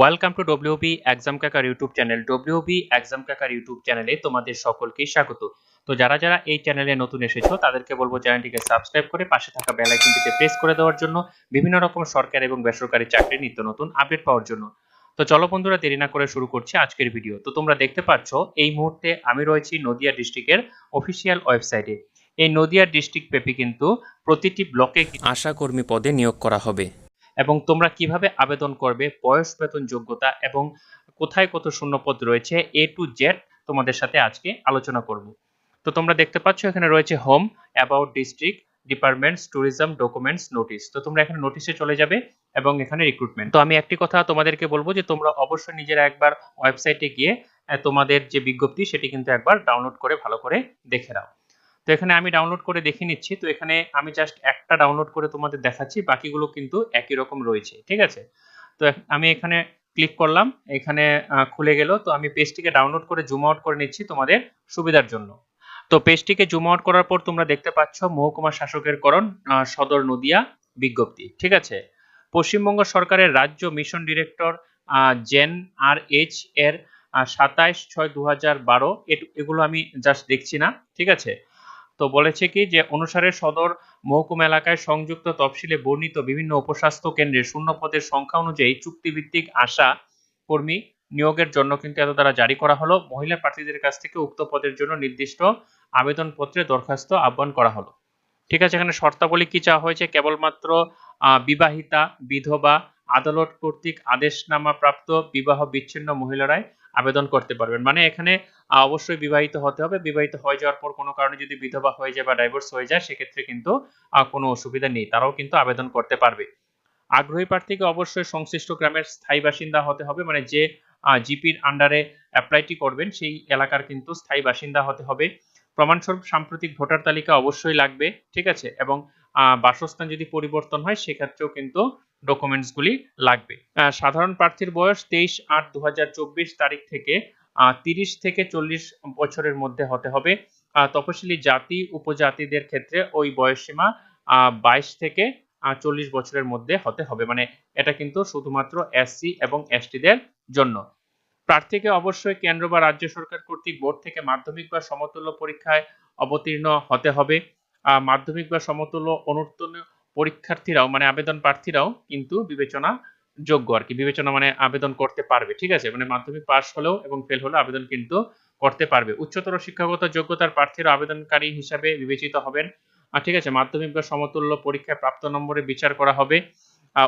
Welcome to WB exam কাকার YouTube channel WB exam কাকার YouTube চ্যানেলে তোমাদের সকলকে স্বাগত। তো যারা যারা এই চ্যানেলে নতুন এসেছ, তাদেরকে বলব চ্যানেলটিকে সাবস্ক্রাইব করে পাশে থাকা বেল আইকনটিতে প্রেস করে দেওয়ার জন্য বিভিন্ন রকম সরকারি এবং বেসরকারি চাকরির নিত্য নতুন আপডেট পাওয়ার জন্য। তো চলো বন্ধুরা, দেরি না করে শুরু করছি আজকের ভিডিও তো তোমরা দেখতে পাচ্ছ, এই মুহূর্তে আমি রয়েছি নদিয়া ডিস্ট্রিক্টের অফিসিয়াল ওয়েবসাইটে এই নদিয়া ডিস্ট্রিক্ট পেপি কিন্তু প্রতিটি ব্লকে আশা কর্মী পদে নিয়োগ করা হবে। এবং তোমরা কীভাবে আবেদন করবে, বয়স, বেতন, যোগ্যতা এবং কোথায় কত শূন্যপদ রয়েছে এ টু জেড তোমাদের সাথে আজকে আলোচনা করব। তো তোমরা দেখতে পাচ্ছ এখানে রয়েছে home about district departments tourism documents notice তো তোমরা এখানে নোটিশে চলে যাবে এবং এখানে রিক্রুটমেন্ট তো আমি একটি কথা তোমাদেরকে বলব যে তোমরা অবশ্যই নিজেরা একবার ওয়েবসাইটে গিয়ে তোমাদের যে বিজ্ঞপ্তি সেটি কিন্তু একবার ডাউনলোড করে ভালো করে দেখে নাও। তো এখানে আমি ডাউনলোড করে দেখে নিচ্ছি। তো এখানে আমি জাস্ট একটা ডাউনলোড করে তোমাদের দেখাচ্ছি। বাকিগুলো কিন্তু একই রকম রয়েছে, ঠিক আছে? তো আমি এখানে ক্লিক করলাম, এখানে খুলে গেল। তো আমি পেজটিকে ডাউনলোড করে জুম আউট করে নিচ্ছি তোমাদের সুবিধার জন্য। তো পেজটিকে জুম আউট করার পর তোমরা দেখতে পাচ্ছ মহকুমা শাসকের করণ সদর নদিয়া বিজ্ঞপ্তি, ঠিক আছে? পশ্চিমবঙ্গ সরকারের রাজ্য মিশন ডিরেক্টর জেন আর এইচ এর সাতাইশ ছয় দু হাজার বারো এগুলো আমি জাস্ট দেখছি না, ঠিক আছে? তো বলেছে কি যে, অনুসারে সদর মহকুমা এলাকায় সংযুক্ত তফসিলে বর্ণিত বিভিন্ন উপস্বাস্থ্য কেন্দ্রে শূন্য পদের সংখ্যা অনুযায়ী চুক্তিভিত্তিক আশা কর্মী নিয়োগের জন্য কিন্তু এত দ্বারা জারি করা হলো। মহিলা প্রার্থীদের কাছ থেকে উক্ত পদের জন্য নির্দিষ্ট আবেদনপত্রে দরখাস্ত আহ্বান করা হলো। ঠিক আছে, এখানে শর্তাবলী কি চাওয়া হয়েছে? কেবলমাত্র বিবাহিতা, বিধবা, আদালত কর্তৃক আদেশনামা প্রাপ্ত বিবাহ বিচ্ছিন্ন মহিলারাই আবেদন করতে পারবেন। মানে এখানে অবশ্যই বিবাহিত হতে হবে। বিবাহিত হয়ে যাওয়ার পর কোনো কারণে যদি বিধবা হয়ে যায় বা ডাইভোর্স হয়ে যায়, সেক্ষেত্রে কিন্তু কোনো অসুবিধা নেই। তারাও কিন্তু আবেদন করতে পারবে। আগ্রহী প্রার্থীকে অবশ্যই সংশ্লিষ্ট গ্রামের স্থায়ী বাসিন্দা হতে হবে। মানে যে জিপির আন্ডারে অ্যাপ্লাইটি করবেন, সেই এলাকার কিন্তু স্থায়ী বাসিন্দা হতে হবে। প্রমাণস্বরূপ সাম্প্রতিক ভোটার তালিকা অবশ্যই লাগবে, ঠিক আছে? এবং বাসস্থান যদি পরিবর্তন হয়, সেক্ষেত্রেও কিন্তু ডকুমেন্টস গুলি লাগবে। সাধারণ প্রার্থীর বয়স তেইশ আট দু তারিখ থেকে তিরিশ থেকে চল্লিশ বছরের মধ্যে হতে হবে। তপশিলি জাতি, উপজাতিদের ক্ষেত্রে ওই বয়সসীমা বাইশ থেকে চল্লিশ বছরের মধ্যে হতে হবে। মানে এটা কিন্তু শুধুমাত্র এসসি এবং এসটিদের জন্য। প্রার্থীকে অবশ্যই কেন্দ্র বা রাজ্য সরকার কর্তৃক বোর্ড থেকে মাধ্যমিক বা সমতুল্য পরীক্ষায় অবতীর্ণ হতে হবে। মাধ্যমিক বা সমতুল্য অনুত্তীর্ণ পরীক্ষার্থীরাও মানে আবেদন প্রার্থীরাও কিন্তু বিবেচনা যোগ্য আর কি। বিবেচনা মানে আবেদন করতে পারবে, ঠিক আছে? মানে মাধ্যমিক পাস হলেও এবং ফেল হলেও আবেদন কিন্তু করতে পারবে। উচ্চতর শিক্ষাগত যোগ্যতার প্রার্থীরা আবেদনকারী হিসাবে বিবেচিত হবেন। ঠিক আছে? মাধ্যমিক বা সমতুল্য পরীক্ষায় প্রাপ্ত নম্বরে বিচার করা হবে।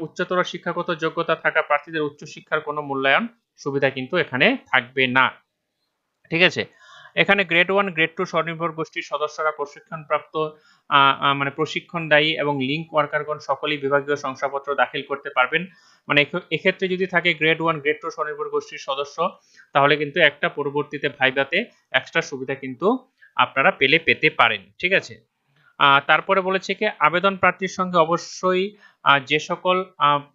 উচ্চতর শিক্ষাগত যোগ্যতা থাকা প্রার্থীদের উচ্চশিক্ষার কোনো মূল্যায়ন সুবিধা কিন্তু এখানে থাকবে না। ঠিক আছে? এখানে গ্রেড ওয়ান গ্রেড টু স্বনির্ভর গোষ্ঠীর সদস্যরা প্রশিক্ষণপ্রাপ্ত মানে প্রশিক্ষণদায়ী এবং লিঙ্ক ওয়ার্কারগণ সকলেই বিভাগীয় শংসাপত্র দাখিল করতে পারবেন। মানে এক্ষেত্রে যদি থাকে গ্রেড ওয়ান গ্রেড টু স্বনির্ভর গোষ্ঠীর সদস্য, তাহলে কিন্তু একটা পরবর্তীতে ভাইবাতে এক্সট্রা সুবিধা কিন্তু আপনারা পেলে, পেতে পারেন, ঠিক আছে? তারপরে বলেছে কি, আবেদন প্রার্থীর সঙ্গে অবশ্যই যে সকল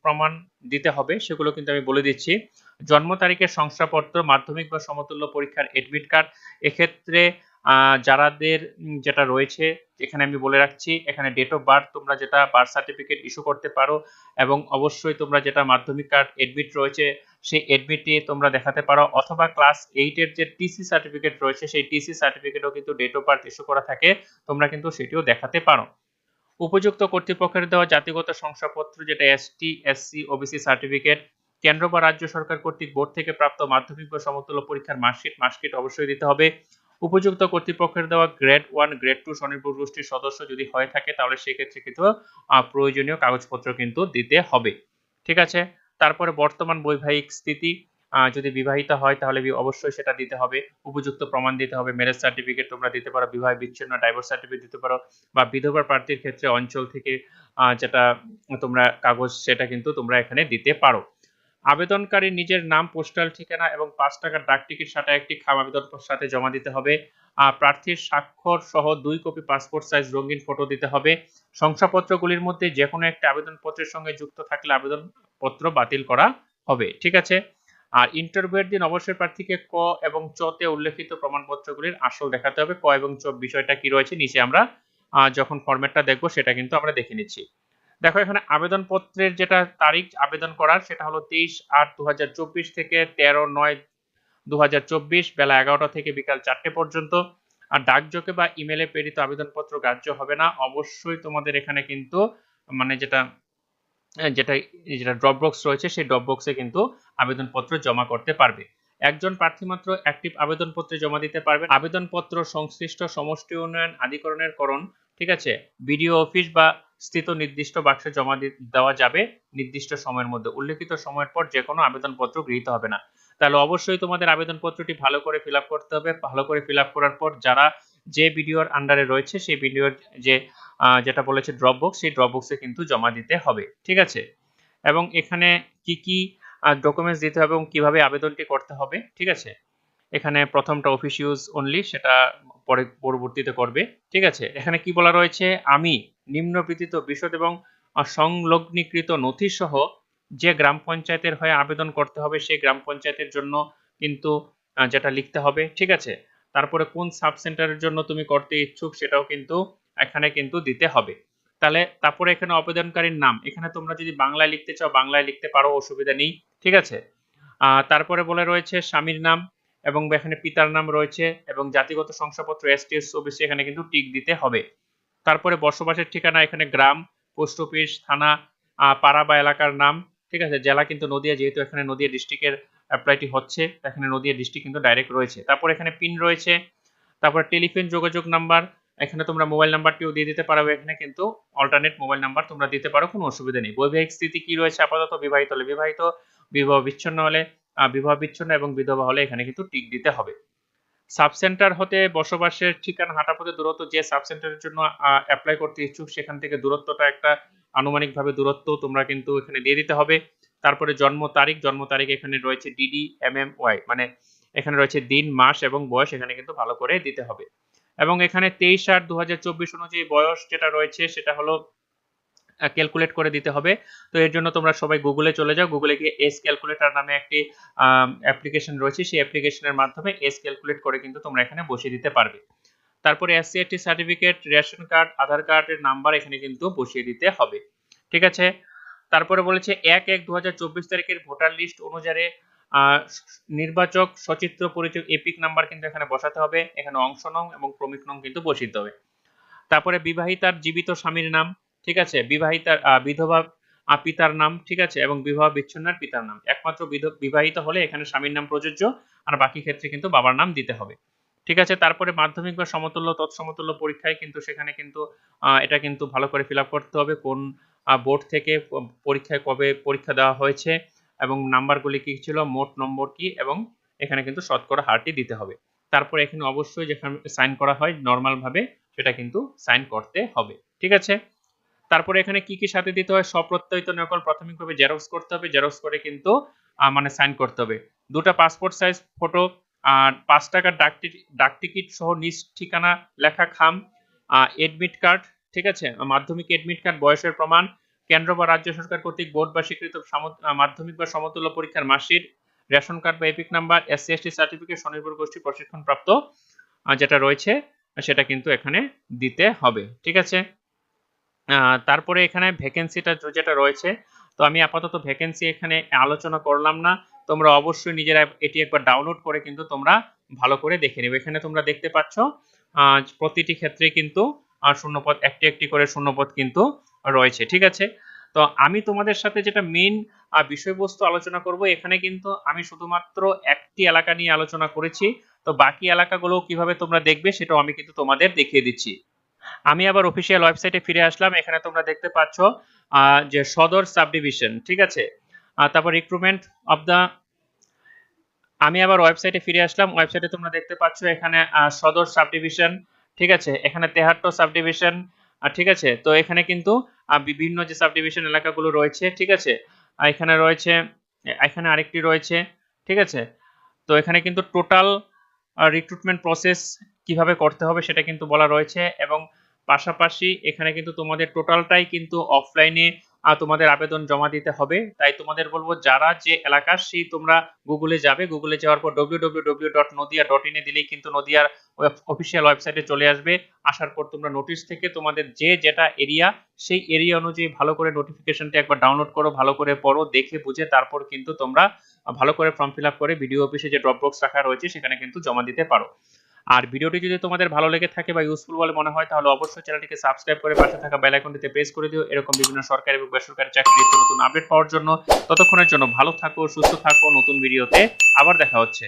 প্রমাণ দিতে হবে, সেগুলো কিন্তু আমি বলে দিচ্ছি। জন্ম তারিখের শংসাপত্র, মাধ্যমিক বা সমতুল্য পরীক্ষার এডমিট কার্ড এক্ষেত্রে যারাদের যেটা রয়েছে, এখানে আমি বলে রাখছি, এখানে ডেট অফ বার্থ তোমরা যেটা বার্থ সার্টিফিকেট ইস্যু করতে পারো, এবং অবশ্যই তোমরা যেটা মাধ্যমিক কার্ড এডমিট রয়েছে, সেই এডমিটে তোমরা দেখাতে পারো, অথবা ক্লাস এইটের যে টিসি সার্টিফিকেট রয়েছে, সেই টিসি সার্টিফিকেটও কিন্তু ডেট অফ বার্থ ইস্যু করা থাকে, তোমরা কিন্তু সেটিও দেখাতে পারো। উপযুক্ত কর্তৃপক্ষের দেওয়া জাতিগত শংসাপত্র যেটা এসটি এসসি ওবিসি সার্টিফিকেট কেন্দ্র বা রাজ্য সরকার কর্তৃক বোর্ড থেকে প্রাপ্ত মাধ্যমিক বা সমতুল্য পরীক্ষার মার্কশিট মার্কশিট অবশ্যই দিতে হবে। উপযুক্ত কর্তৃপক্ষের দেওয়া গ্রেড ওয়ান, গ্রেড টু স্বনির্ভর গোষ্ঠীর সদস্য যদি হয়ে থাকে, তাহলে সেক্ষেত্রে কিন্তু প্রয়োজনীয় কাগজপত্র কিন্তু দিতে হবে। ঠিক আছে? তারপরে বর্তমান বৈবাহিক স্থিতি যদি বিবাহিত হয়, তাহলে অবশ্যই সেটা দিতে হবে। উপযুক্ত প্রমাণ দিতে হবে ম্যারেজ সার্টিফিকেট তোমরা দিতে পারো, বিবাহ বিচ্ছিন্ন ডাইভোর্স সার্টিফিকেট দিতে পারো, বা বিধবা প্রার্থীর ক্ষেত্রে অঞ্চল থেকে যেটা তোমরা কাগজ, সেটা কিন্তু তোমরা এখানে দিতে পারো। আবেদনকারী নিজের নাম পোস্টাল ঠিকানা এবং পাঁচ টাকার ডাক টিকিট সাথে একটি খাম আবেদন সাথে জমা দিতে হবে। প্রার্থীর স্বাক্ষর সহ দুই কপি পাসপোর্ট সাইজ রঙিন ফটো দিতে হবে। শংসাপত্রগুলির মধ্যে যে কোনো একটা আবেদনপত্রের সঙ্গে যুক্ত থাকলে আবেদনপত্র বাতিল করা হবে, ঠিক আছে? আর ইন্টারভিউয়ের দিন অবশ্যই প্রার্থীকে ক এবং চ তে উল্লেখিত প্রমাণপত্রগুলির আসল দেখাতে হবে। ক এবং চ বিষয়টা কি রয়েছে, নিচে আমরা যখন ফরম্যাটটা দেখব সেটা কিন্তু আমরা দেখে নিচ্ছি। দেখো, এখানে আবেদনপত্রের যেটা তারিখ আবেদন করার, সেটা হলো তেইশ আট দু থেকে তেরো নয় দু বেলা এগারোটা থেকে বিকাল চারটে পর্যন্ত। আর ডাকযোগে বা ইমেলে প্রেরিত আবেদনপত্র গ্রাহ্য হবে না। অবশ্যই তোমাদের এখানে কিন্তু মানে যেটা যেটা যেটা ড্রপ বক্স রয়েছে, সেই ড্রপ বক্সে কিন্তু আবেদনপত্র জমা করতে পারবে। একজন প্রার্থী মাত্র অ্যাক্টিভ আবেদনপত্রে জমা দিতে পারবে। আবেদনপত্র সংশ্লিষ্ট সমষ্টি উন্নয়ন, আধিকরণের করণ, ঠিক আছে? বিডিও অফিস বা স্থিত নির্দিষ্ট বাক্সে জমা দেওয়া যাবে। নির্দিষ্ট সময়ের মধ্যে। উল্লেখিত সময়ের পর যে কোনো আবেদনপত্র গৃহীত হবে না। তাহলে অবশ্যই তোমাদের আবেদনপত্রটি ভালো করে ফিল করতে হবে। ভালো করে ফিল করার পর যারা যে ভিডিওর আন্ডারে রয়েছে, সেই ভিডিওর যে যেটা বলেছে ড্রপ বক্স সেই ড্রপ বক্সে কিন্তু জমা দিতে হবে। ঠিক আছে? এবং এখানে কি কি ডকুমেন্টস দিতে হবে এবং কীভাবে আবেদনটি করতে হবে? ঠিক আছে? এখানে প্রথমটা অফিস ইউজ অনলি সেটা পরে পরবর্তীতে করবে। ঠিক আছে? এখানে কি বলা রয়েছে? আমি নিম্নবৃত্তিত বিশদ এবং সংলগ্নীকৃত নথি সহ যে গ্রাম পঞ্চায়েতের হয়ে আবেদন করতে হবে সেই গ্রাম পঞ্চায়েতের জন্য কিন্তু যেটা লিখতে হবে, ঠিক আছে? তারপরে কোন সাব সেন্টারের জন্য তুমি করতে ইচ্ছুক সেটাও কিন্তু এখানে কিন্তু দিতে হবে। তাহলে তারপরে এখানে আবেদনকারীর নাম। এখানে তোমরা যদি বাংলায় লিখতে চাও, বাংলায় লিখতে পারো, অসুবিধা নেই, ঠিক আছে? তারপরে বলে রয়েছে স্বামীর নাম এবং এখানে পিতার নাম রয়েছে এবং জাতিগত শংসাপত্র, এসটিএস, ওবিসি, এখানে কিন্তু টিক দিতে হবে। তারপরে বসবাসের ঠিকানা এখানে গ্রাম, পোস্ট অফিস, থানা পাড়া বা এলাকার নাম, ঠিক আছে? জেলা কিন্তু নদিয়া, যেহেতু এখানে নদিয়া ডিস্ট্রিক্টের অ্যাপ্লাইটি হচ্ছে, এখানে নদিয়া ডিস্ট্রিক্ট কিন্তু ডাইরেক্ট রয়েছে। তারপর এখানে পিন রয়েছে, তারপর টেলিফোন যোগাযোগ নাম্বার এখানে তোমরা মোবাইল নাম্বারটিও দিয়ে দিতে পারো, এখানে কিন্তু অল্টারনেট মোবাইল নাম্বার তোমরা দিতে পারো, কোনো অসুবিধা নেই। বৈবাহিক স্থিতি কি রয়েছে? আপাতত বিবাহিত হলে বিবাহিত, বিবাহ বিচ্ছিন্ন হলে বিবাহ বিচ্ছিন্ন এবং বিধবা হলে এখানে কিন্তু টিক দিতে হবে। সাব সেন্টার হতে বসবাসের ঠিকানা হাঁটাপথে দূরত্ব যে সাব সেন্টারের জন্য অ্যাপ্লাই করতে ইচ্ছুক, সেখান থেকে দূরত্বটা একটা আনুমানিকভাবে দূরত্ব তোমরা কিন্তু এখানে দিয়ে দিতে হবে। তারপরে জন্ম তারিখ জন্ম তারিখ এখানে রয়েছে ডিডি এম এম ওয়াই মানে এখানে রয়েছে দিন, মাস এবং বয়স, এখানে কিন্তু ভালো করে দিতে হবে। এবং এখানে তেইশ আট দু অনুযায়ী বয়স যেটা রয়েছে, সেটা হলো ক্যালকুলেট করে দিতে হবে। তো এর জন্য তোমরা সবাই গুগলে চলে যাও। গুগলে গিয়ে এস ক্যালকুলেটর নামে একটি অ্যাপ্লিকেশন রয়েছে। সেই অ্যাপ্লিকেশনের মাধ্যমে এস ক্যালকুলেট করে কিন্তু তোমরা এখানে বসিয়ে দিতে পারবে। তারপরে SC ST certificate ration card Aadhaar কার্ডের নাম্বার এখানে কিন্তু বসিয়ে দিতে হবে। ঠিক আছে? তারপরে বলেছে এক এক দু তারিখের ভোটার লিস্ট অনুযায়ী নির্বাচক, সচিত্র, পরিচয়, এপিক নাম্বার কিন্তু এখানে বসাতে হবে। এখানে অংশ নং এবং ক্রমিক নং কিন্তু বসিতে হবে। তারপরে বিবাহিতার জীবিত স্বামীর নাম। ঠিক আছে? বিবাহিতার বিধবা পিতার নাম, ঠিক আছে? এবং বিবাহ বিচ্ছিন্নার পিতার নাম। একমাত্র বিবাহিত হলে এখানে স্বামীর নাম প্রযোজ্য, আর বাকি ক্ষেত্রে কিন্তু বাবার নাম দিতে হবে। ঠিক আছে? তারপরে মাধ্যমিক বা সমতুল্য, তৎসমতুল্য পরীক্ষায় কিন্তু সেখানে কিন্তু এটা কিন্তু ভালো করে ফিল করতে হবে কোন বোর্ড থেকে পরীক্ষায় কবে পরীক্ষা দেওয়া হয়েছে এবং নাম্বারগুলি কি ছিল, মোট নম্বর কি এবং এখানে কিন্তু শতকরা হারটি দিতে হবে। তারপর এখানে অবশ্যই যেখানে সাইন করা হয়, নর্মালভাবে সেটা কিন্তু সাইন করতে হবে। ঠিক আছে? তারপরে এখানে কি কি সাথে দিতে হয়? স্বপ্রত্যয়িত নকল প্রাথমিকভাবে জেরক্স করতে হবে। জেরক্স করে কিন্তু মানে সাইন করতে হবে। দুটা পাসপোর্ট সাইজ ফটো আর পাঁচ টাকার ডাক টিকিট সহ নিজ ঠিকানা লেখা খাম এডমিট কার্ড ঠিক আছে? মাধ্যমিক এডমিট কার্ড বয়সের প্রমাণ, কেন্দ্র বা রাজ্য সরকার কর্তৃক বোর্ড বা স্বীকৃত মাধ্যমিক বা সমতুল্য পরীক্ষার মার্কশিট, রেশন কার্ড বা EPIC number SC ST certificate স্বনির্ভর গোষ্ঠী প্রশিক্ষণপ্রাপ্ত যেটা রয়েছে, সেটা কিন্তু এখানে দিতে হবে। ঠিক আছে? তারপরে এখানে ভ্যাকেন্সিটা যেটা রয়েছে, তো আমি আপাতত ভ্যাকেন্সি এখানে আলোচনা করলাম না। তোমরা অবশ্যই নিজেরা এটি একবার ডাউনলোড করে কিন্তু তোমরা ভালো করে দেখে নেবে। এখানে তোমরা দেখতে পাচ্ছ প্রতিটি ক্ষেত্রে কিন্তু শূন্যপদ, একটি একটি করে শূন্যপদ কিন্তু রয়েছে, ঠিক আছে? তো আমি তোমাদের সাথে যেটা মেইন বিষয়বস্তু আলোচনা করব, এখানে কিন্তু আমি শুধুমাত্র একটি এলাকা নিয়ে আলোচনা করেছি। তো বাকি এলাকাগুলো কীভাবে তোমরা দেখবে সেটাও আমি কিন্তু তোমাদের দেখিয়ে দিচ্ছি। আমি আবার অফিসিয়াল ওয়েবসাইটে ফিরে আসলাম, এখানে তোমরা দেখতে পাচ্ছ যে সদর সাব ডিভিশন ঠিক আছে? তারপর রিক্রুটমেন্ট অফ দা আমি আবার ওয়েবসাইটে ফিরে আসলাম ওয়েবসাইটে তোমরা দেখতে পাচ্ছ এখানে সদর সাব ডিভিশন ঠিক আছে? এখানে তেহাট্ট সাব ডিভিশন ঠিক আছে? তো এখানে কিন্তু বিভিন্ন যে সাব ডিভিশন এলাকাগুলো রয়েছে, ঠিক আছে? এখানে রয়েছে, এখানে আরেকটি রয়েছে, ঠিক আছে? তো এখানে কিন্তু টোটাল রিক্রুটমেন্ট প্রসেস কীভাবে করতে হবে সেটা কিন্তু বলা রয়েছে এবং পাশাপাশি এখানে কিন্তু তোমাদের টোটালটাই কিন্তু অফলাইনে তোমাদের আবেদন জমা দিতে হবে। তাই তোমাদের বলব যারা যে এলাকার, সেই তোমরা গুগলে যাবে। গুগলে যাওয়ার পর ডব্লিউ ডট নদিয়া ডট ইনে দিলেই কিন্তু নদিয়ার অফিসিয়াল ওয়েবসাইটে চলে আসবে। আসার পর তোমরা নোটিশ থেকে তোমাদের যে যেটা এরিয়া সেই এরিয়া অনুযায়ী ভালো করে নোটিফিকেশনটা একবার ডাউনলোড করো, ভালো করে পড়ো, দেখে বুঝে তারপর কিন্তু তোমরা ভালো করে ফর্ম ফিল আপ করে ভিডিও অফিসে যে ড্রপ বক্স রাখা রয়েছে, সেখানে কিন্তু জমা দিতে পারো। আর ভিডিওটি যদি তোমাদের ভালো লেগে থাকে বা ইউজফুল বলে মনে হয়, তাহলে অবশ্যই চ্যানেলটিকে সাবস্ক্রাইব করে পাশে থাকা বেল আইকনটিতে প্রেস করে দিও। এরকম বিভিন্ন সরকারি এবং বেসরকারি চাকরির নতুন আপডেট পাওয়ার জন্য। ততক্ষণের জন্য ভালো থাকো, সুস্থ থাকো। নতুন ভিডিওতে আবার দেখা হচ্ছে।